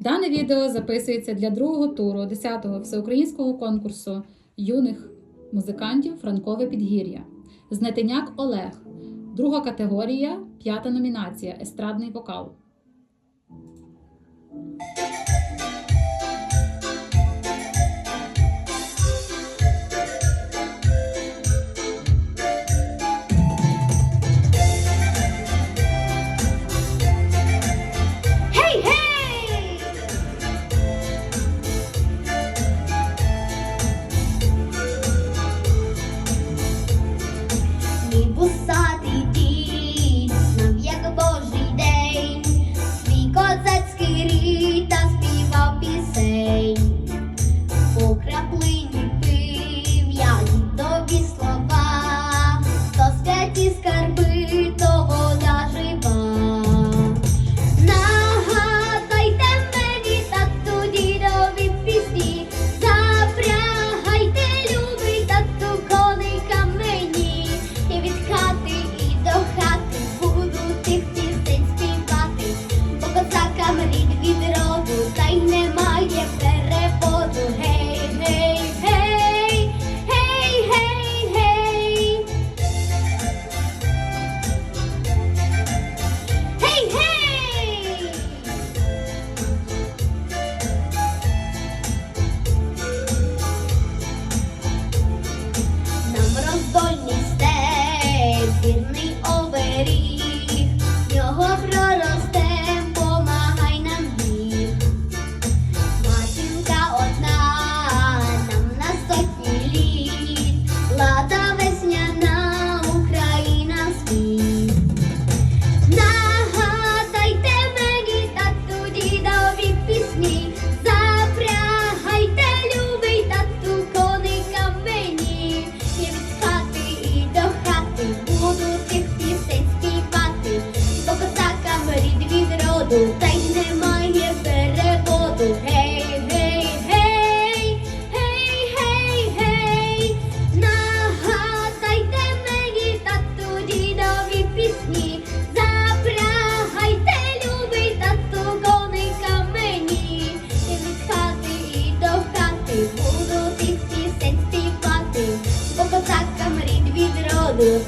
Дане відео записується для другого туру 10-го всеукраїнського конкурсу юних музикантів Франкове підгір'я. Знатиняк Олег. Друга категорія, п'ята номінація естрадний вокал. 你不撒娇。роботу, та й немає переводу. Гей, гей, гей, гей, гей, гей, нагадайте мені тату дідові пісні, запрягайте, любий тату коника мені, і від хати і до хати буду тих пісень співати, бо козакам рід від роду.